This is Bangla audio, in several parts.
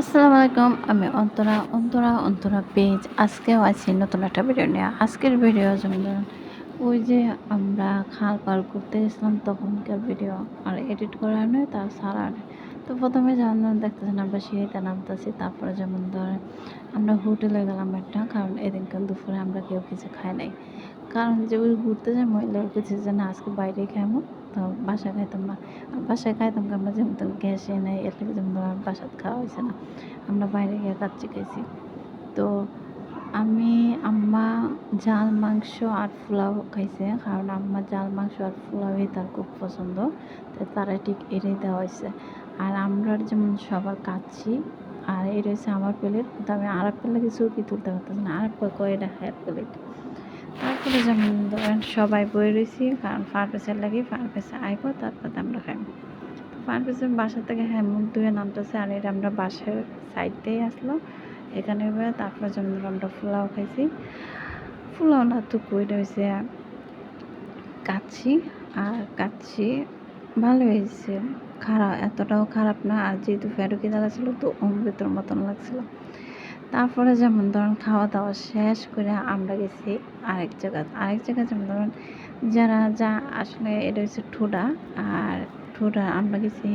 আসসালামু আলাইকুম, আমি অন্তরা অন্তরা অন্তরা পেজ। আজকেও আছি নতুন একটা ভিডিও নিয়ে। আজকের ভিডিও যেমন ওই যে আমরা খাল পার করতে গেছিলাম, তখনকার ভিডিও। আর এডিট করা নয় তার সারা তো প্রথমে যেমন ধরুন, দেখতেছেন আমরা সিঁড়িতে নামতেছি, তারপরে যেমন ধরেন, আমরা হোটেলে গেলাম একটা, কারণ এদিনকার দুপুরে আমরা কেউ কিছু খাই নাই। কারণ যে ওই ঘুরতে যাই, মহিলার কিছু যে না, আজকে বাইরে খাইমো। তো বাসায় খাইতাম না। বাসায় খাইতাম কি আমরা যেমন গ্যাস এনে এর থেকে যেমন বাসাত খাওয়া হয়েছে না। আমরা বাইরে গিয়ে কাচ্চি খাইছি। তো আমি আম্মা জাল, মাংস আর পোলাও খাইছে, কারণ আম্মা জাল, মাংস আর পোলাওই তার খুব পছন্দ। তো তারা ঠিক এড়িয়ে দেওয়া হয়েছে আর আমরা যেমন সবার কাচ্ছি আর এই রয়েছে আমার প্লেট কিন্তু আমি আর প্লেটে কিছু কি তুলতে পারতেছি না। আর কয় এটা হ্যাঁ প্লেট তারপরে যেমন ধরেন সবাই বই রয়েছি, কারণ ফার্মেসের লাগে ফার্মেসে আইব, তারপর আমরা খাইব। ফার্মেসের বাসা থেকে হ্যাঁ মুখ ধুয়ে নামতেছে, আর এটা আমরা বাসার সাইড দিয়েই আসলো। এখানে তারপরে যেমন আমরা পোলাও খাইছি। ফুলাও না তো কইটা হয়েছে কাচ্ছি আর কাচ্ছি ভালো হয়েছে খারাপ এতটাও খারাপ না, আর যেহেতু ফেরুকি জায়গা ছিল তো অমৃতর মতন লাগছিল। তারপরে যেমন ধরুন খাওয়া দাওয়া শেষ করে আমরা গেছি আরেক জায়গা আরেক জায়গা যেমন ধরুন যারা যা আসলে এটা হচ্ছে ঠোঁটা আর ঠোঁটা আমরা গেছি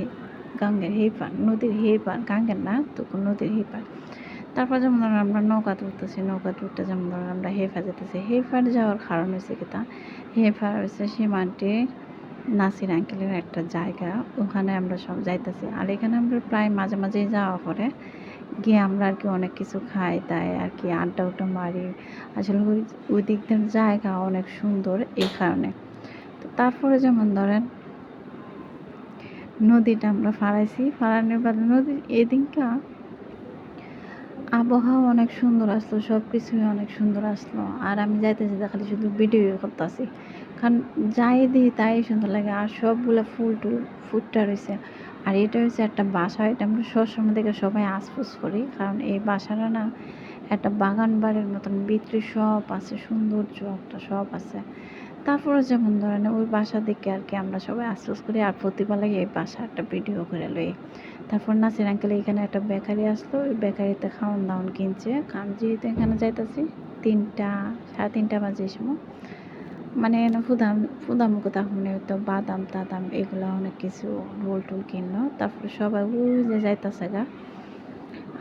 গাঙ্গের হেপার নদীর হেপার গাঙ্গের না, তো নদীর হেপার তারপর যেমন ধরুন আমরা নৌকা তুলতেছি নৌকা তুলতে যেমন ধরুন আমরা হেফা যেতেছি। হেফার যাওয়ার কারণ হয়েছে কিতা হেফার হচ্ছে সীমান্তে নাসির আঙ্কেলের একটা জায়গা, ওখানে আমরা সব যাইতেছি। আর এখানে আমরা প্রায় মাঝে মাঝেই যাওয়া পরে গিয়ে আমরা আর কি অনেক কিছু খাই, তাই আর কি আড্ডা উড্ডা মারি। আসলে ওই ওই দিকটার জায়গা অনেক সুন্দর এই কারণে। তো তারপরে যেমন ধরেন, নদীটা আমরা ফাড়াইছি। ফাড়ানোর বাদে নদীর এদিনটা আবহাওয়া অনেক সুন্দর আসলো সব কিছুই অনেক সুন্দর আসলো। আর আমি যাইতেছি খালি শুধু ভিডিও করতেছি। কারণ যাই দিই তাই সুন্দর লাগে। আর সবগুলো ফুল টুল, ফুটটা রয়েছে আর এটা হচ্ছে একটা বাসা, এটা আমরা সবসময় থেকে সবাই আশফুস করি। কারণ এই বাসাটা না একটা বাগান বাড়ির মতন, ভিতরে সব আছে, সৌন্দর্য একটা সব আছে। তারপরে যেমন ধরেন ওই বাসা দেখে আর কি আমরা সবাই আশ্বাস করি। আর প্রতিভা লাগে এই বাসা একটা ভিডিও করে লই। তারপর নাসির আঙ্কেল এখানে একটা বেকারি আসলো। ওই বেকারিতে খাওয়ান দাওয়ান কিনছে। কারণ যেহেতু এখানে যাইতেছি, তিনটা, সাড়ে তিনটা বাজে সময়। মানে ফুদাম ফুদামুকো তখন তো বাদাম টাদাম এগুলো অনেক কিছু রোল টোল কিনলো। তারপরে সবাই ওই যে যাইতেছে গা।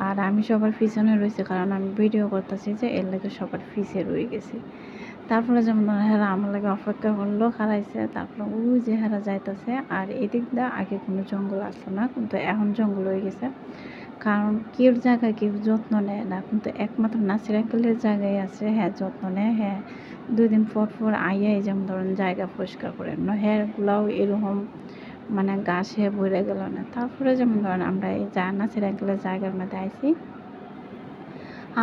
আর আমি সবার পিছনে রয়েছে কারণ আমি ভিডিও করতেছি যে এর লাগে সবার পিছে রয়ে গেছি। তারপরে যেমন হেরা আমার লাগে অপেক্ষা করল, হারাইছে। তারপরে ওই যে হেরা যাইতেছে। আর এদিক দিয়ে আগে কোনো জঙ্গল আসলো না, কিন্তু এখন জঙ্গল হয়ে গেছে। কারণ কেউ জায়গায় কেউ যত্ন নেয় না। কিন্তু একমাত্র নাসির আঙ্কেলের জায়গায় আছে হ্যাঁ যত্ন নেয় হ্যাঁ। দুই দিন পর পর আইয়াই যেমন ধরেন জায়গা পরিষ্কার করে হ্যারগুলাও এরকম মানে গাছে ভরে গেল না। তারপরে যেমন ধরেন আমরা এই যা নাসির আঙ্কেলের জায়গার মধ্যে আইসি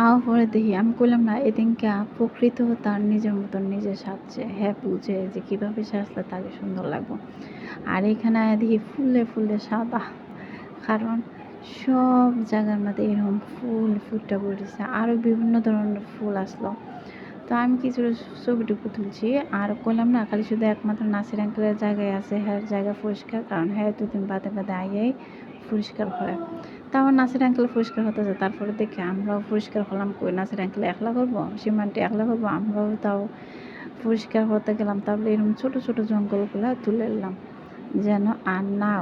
আওয়া পরে দেখি, আমি করলাম না, এদিনকে প্রকৃত তার নিজের মতন নিজে সাজছে হ্যাঁ বুঝে যে কীভাবে সাজলে তাকে সুন্দর লাগবো। আর এখানে দেখি ফুলে ফুলে সাদা, কারণ সব জায়গার মধ্যে এরকম ফুল ফুটটা পড়েছে। আরও বিভিন্ন ধরনের ফুল আসলো। তো আমি কিছু ছবিটুকু তুলছি। আর করলাম না, খালি শুধু একমাত্র নাসির আঙ্কেলের জায়গায় আছে হ্যাঁ জায়গা পরিষ্কার, কারণ হ্যাঁ দুদিন বাদে বাদে আইয়াই পরিষ্কার করে তাও নাসির আঙ্কেল পরিষ্কার হতেছে তারপরে দেখি আমরাও পরিষ্কার হলাম কই নাসির আঙ্কেল একলা করব? সীমানটি একলা করব? আমরাও তাও পরিষ্কার করতে গেলাম। তারপরে এরকম ছোটো ছোটো জঙ্গলগুলো তুলে এলাম যেন আর না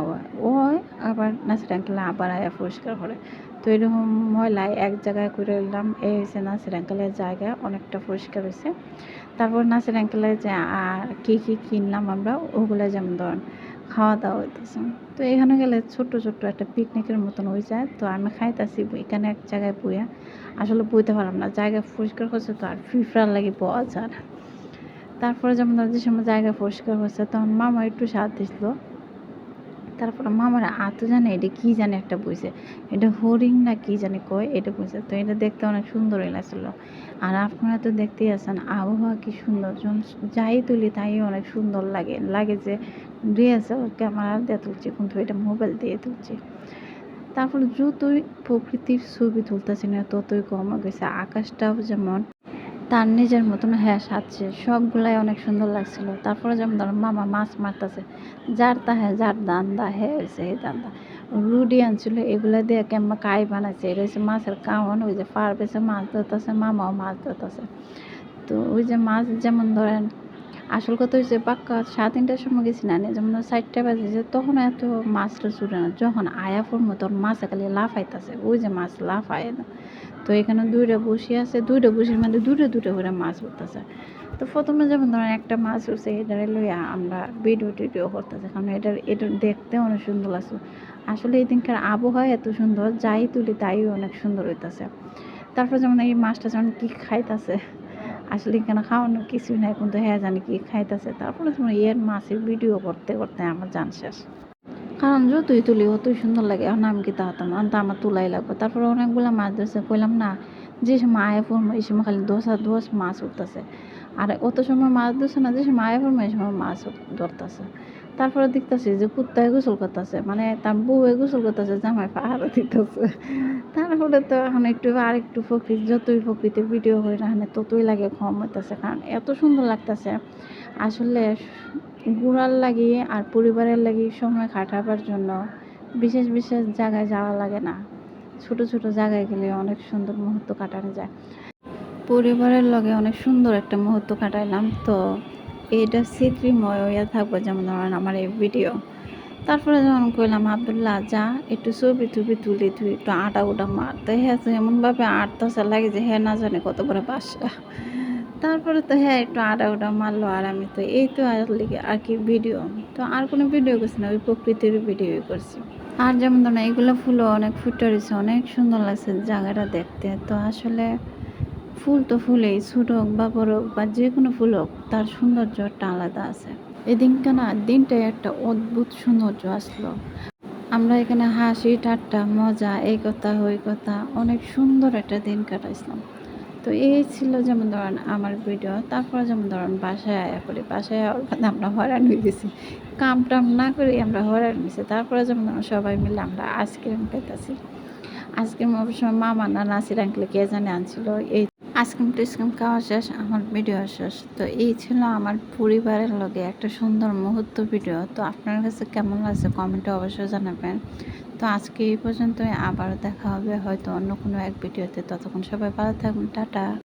ওই আবার নাসির আঙ্কেল আবার আয়া পরিষ্কার করে। তো এরকম ময়লায় এক জায়গায় করে এলাম। এই হয়েছে নাসির আঙ্কেলের জায়গা, অনেকটা পরিষ্কার হয়েছে তারপর নাসির আঙ্কেলের যে আর কী কী কিনলাম আমরা, ওগুলো যেমন ধরেন খাওয়া দাওয়া হইতেছে। তো এখানে গেলে ছোট্ট ছোট্ট একটা পিকনিকের মতন হয়ে যায়। তো আমি খাইতেছি এখানে এক জায়গায় বইয়া। আসলে বইতে পারলাম না। জায়গা পরিষ্কার করছে তো আর ফিফড়ার লাগে পাওয়া যায় তারপরে যেমন যে সময় জায়গা পরিষ্কার হচ্ছে তখন মামা একটু সাথ দিছিল। তারপরে মামার আতো জানে এটা কী জানে একটা বইছে? এটা হরিং না কি জানে কয় এটা বইছে? তো এটা দেখতে অনেক সুন্দরই লাগছিল। আর আপনারা তো দেখতেই আছেন, আবহাওয়া কি সুন্দর। যাই তুলি তাই অনেক সুন্দর লাগে। লাগে যে ডিএসএল ক্যামেরা দিয়ে তুলছি, কিন্তু এটা মোবাইল দিয়ে তুলছি। তারপর যতই প্রকৃতির ছবি তুলতেছি না, ততই কম গেছে। আকাশটাও যেমন তার নিজের মতন হ্যাঁ সাজছে। সবগুলাই অনেক সুন্দর লাগছিল। তারপরে যেমন ধরো মামা মাছ মারতেছে, যার তা হ্যাঁ যার দান্দা হ্যাঁ হয়েছে এই রুডি আনছিল, এগুলো দিয়ে কেমন কাই বানাইছে? এটা মাছের কাওয়ান ওই যে পেছে মাছ ধরতেছে, মামাও মাছ ধরতেছে। তো ওই যে মাছ যেমন ধরেন আসল কথা হচ্ছে পাক্কা সাড়ে তিনটার সময় গেছি না যেমন চারটা বাজেছে তখন এত মাছটা ছুটে না, যখন আয়া তখন মাছ খালি লাফাইতেছে, ওই যে মাছ লাফায় না। তো এখানে দুইটা বসি আছে, দুইটা বসির মধ্যে দুটো দুটো করে মাছ উঠতেছে। তো প্রথমে যেমন ধরেন একটা মাছ উঠছে, এটারে লইয়া আমরা ভিডিও টিডিও করতেছে, কারণ এটার এটা দেখতে অনেক সুন্দর লাগছে। আসলে এই দিনকার আবহাওয়া এত সুন্দর, যাই তুলি তাই অনেক সুন্দর হইতাছে। তারপর যেমন এই মাছটা যেমন কি খাইতাছে আসলে এখানে খাওয়ানোর কিছুই নাই, কিন্তু হ্যাঁ জানি কি খাইতেছে। তারপরে তোমার ইয়ের মাছের ভিডিও করতে করতে আমার জান শেষ। কারণ যতই তুলি, অতই সুন্দর লাগে। এখন আমি কি তাহাতাম? আমি তো আমার তুলাই লাগবে। তারপরে অনেকগুলো মাছ ধরছে। কইলাম, না, যে সময় আয় ফর্ম, এই সময় খালি দোষা দশ মাছ উঠতেছে। আর অত সময় মাছ ধরছে না, যে সময় আয় ফর্ম, এই সময় মাছ ধরতেছে। তারপরে দেখতেছি যে কুত্তায় গোসল করতেছে মানে তার বউয়ে গোসল করতেছে, জামাই পাহাড়ে দিতেছে। তারপরে তো এখন একটু আর একটু প্রকৃতি, যতই প্রকৃতির ভিডিও হয় না এখানে ততই লাগে কম হইতেছে, কারণ এত সুন্দর লাগতেছে। আসলে ঘোরার লাগি আর পরিবারের লাগি সময় কাটাবার জন্য বিশেষ বিশেষ জায়গায় যাওয়া লাগে না। ছোট ছোট জায়গায় গেলে অনেক সুন্দর মুহূর্ত কাটানো যায়। পরিবারের লগে অনেক সুন্দর একটা মুহূর্ত কাটাইলাম, তো এটা স্মৃতিময় হইয়া থাকব, যেমন ধরেন আমার এই ভিডিও তারপরে যখন কইলাম, আবদুল্লাহ, যা, একটু ছবি টুবি তুলি, তুই একটু আটা উটা মার। তো হ্যাঁ এমনভাবে আটতেছে লাগে যে হ্যাঁ না জানে কত বড় বাসা তারপরে তো হ্যাঁ একটু আটা উটা মারলো, আর আমি তো এই তো আর আর কি ভিডিও তো আর কোনো ভিডিও করছি না, ওই প্রকৃতির ভিডিওই করছি। আর যেমন ধরেন এগুলো ফুলও অনেক ফুটে রয়েছে, অনেক সুন্দর লাগছে জায়গাটা দেখতে। তো আসলে ফুল তো ফুলেই, ছোট হোক বা বড় হোক বা যে কোনো ফুল হোক, তার সৌন্দর্যটা আলাদা আছে। এদিনকে না, দিনটাই একটা অদ্ভুত সৌন্দর্য আসলো। আমরা এখানে হাসি, ঠাট্টা, মজা, এই কথা, ওই কথা, অনেক সুন্দর একটা দিন কাটাইছিলাম। তো এই ছিল যেমন ধরেন আমার ভিডিও, তারপরে যেমন ধরেন বাসায় আয়া করি বাসায় আয়ার বাদে আমরা হয়রান হয়ে গেছি। কাম টাম না করে আমরা হয়রান হয়েছি, তারপরে যেমন ধরেন সবাই মিলে আমরা আইসক্রিম খাইতেছি আইসক্রিম অবশ্য মামা না নাসির কে জানে আনছিল, এই আইসক্রিম টাইসক্রিম খাওয়া শেষ, আমার ভিডিও শেষ। তো এই ছিল আমার পরিবারের লগে একটা সুন্দর মুহূর্ত ভিডিও। তো আপনার কাছে কেমন লাগছে কমেন্টে অবশ্যই জানাবেন। তো আজকে এই পর্যন্তই, আবার দেখা হবে হয়তো অন্য কোনো এক ভিডিওতে। ততক্ষণ সবাই ভালো থাকবেন, টাটা।